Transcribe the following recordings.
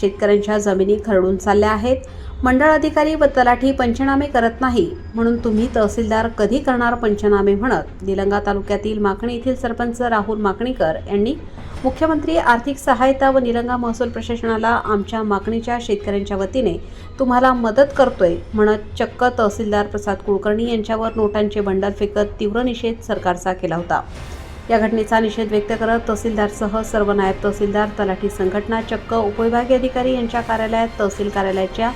शेतकऱ्यांच्या जमिनी खरडून चालल्या आहेत. मंडळ अधिकारी व तलाठी पंचनामे करत नाही. म्हणून तुम्ही तहसीलदार कधी करणार पंचनामे म्हणत निलंगा तालुक्यातील माकणी येथील सरपंच राहुल माकणीकर यांनी मुख्यमंत्री आर्थिक सहायता व निलंगा महसूल प्रशासनाला आमच्या मागणीच्या शेतकऱ्यांच्या वतीने तुम्हाला मदत करतोय म्हणत चक्क तहसीलदार प्रसाद कुलकर्णी यांच्यावर नोटांचे बंडल फेकत तीव्र निषेध सरकारचा केला होता. या घटनेचा निषेध व्यक्त करत तहसीलदारसह सर्व नायब तहसीलदार तलाठी संघटना चक्क उपविभागीय अधिकारी यांच्या कार्यालयात तहसील कार्यालयाच्या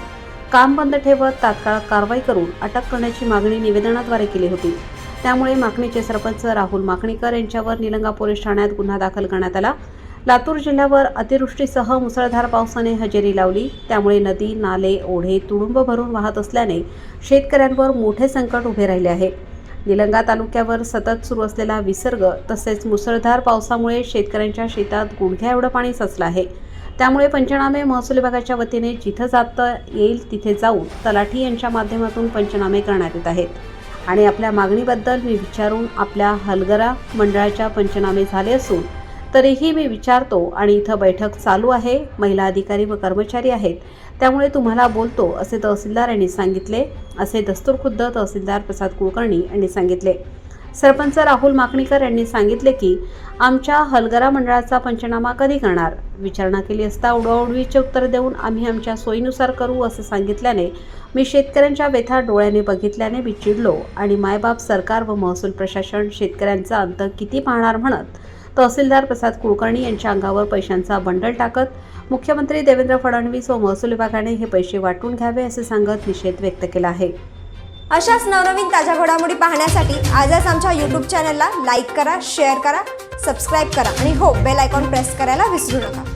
काम बंद ठेवत तात्काळ कारवाई करून अटक करण्याची मागणी निवेदनाद्वारे केली होती. त्यामुळे माकणीचे सरपंच राहुल माकणीकर यांच्यावर निलंगा पोलीस ठाण्यात गुन्हा दाखल करण्यात आला. लातूर जिल्ह्यावर अतिवृष्टीसह मुसळधार पावसाने हजेरी लावली. त्यामुळे नदी नाले ओढे तुडुंब भरून वाहत असल्याने शेतकऱ्यांवर मोठे संकट उभे राहिले आहे. निलंगा तालुक्यावर सतत सुरू असलेला विसर्ग तसेच मुसळधार पावसामुळे शेतकऱ्यांच्या शेतात गुडघ्या एवढं पाणी साचलं आहे. त्यामुळे पंचनामे महसूल विभागाच्या वतीने जिथं जाता येईल तिथे जाऊन तलाठी यांच्या माध्यमातून पंचनामे करण्यात येत आहेत. आणि आपल्या मागणीबद्दल मी विचारून आपल्या हलगरा मंडळाच्या पंचनामे झाले असून तरीही मी विचारतो आणि इथं बैठक चालू आहे. महिला अधिकारी व कर्मचारी आहेत. त्यामुळे तुम्हाला बोलतो असे तहसीलदार यांनी सांगितले. असे दस्तूरखुद्द तहसीलदार प्रसाद कुलकर्णी यांनी सांगितले. सरपंच राहुल माकणीकर यांनी सांगितले की आमच्या हलगरा मंडळाचा पंचनामा कधी करणार? विचारणा केली असता उडवाउडवीचे उत्तर देऊन आम्ही आमच्या सोयीनुसार करू असं सांगितल्याने मी शेतकऱ्यांच्या व्यथा डोळ्याने बघितल्याने मी चिडलो आणि मायबाप सरकार व महसूल प्रशासन शेतकऱ्यांचा अंत किती पाहणार म्हणत तहसीलदार प्रसाद कुलकर्णी यांच्या अंगावर पैशांचा बंडल टाकत मुख्यमंत्री देवेंद्र फडणवीस व महसूल विभागाने हे पैसे वाटून घ्यावे असे सांगत निषेध व्यक्त केला आहे. अशाच नवनवीन ताज्या घडामोडी पाहण्यासाठी आजच आमच्या यूट्यूब चॅनलला लाईक करा शेअर करा सबस्क्राईब करा आणि हो बेल आयकॉन प्रेस करायला विसरू नका.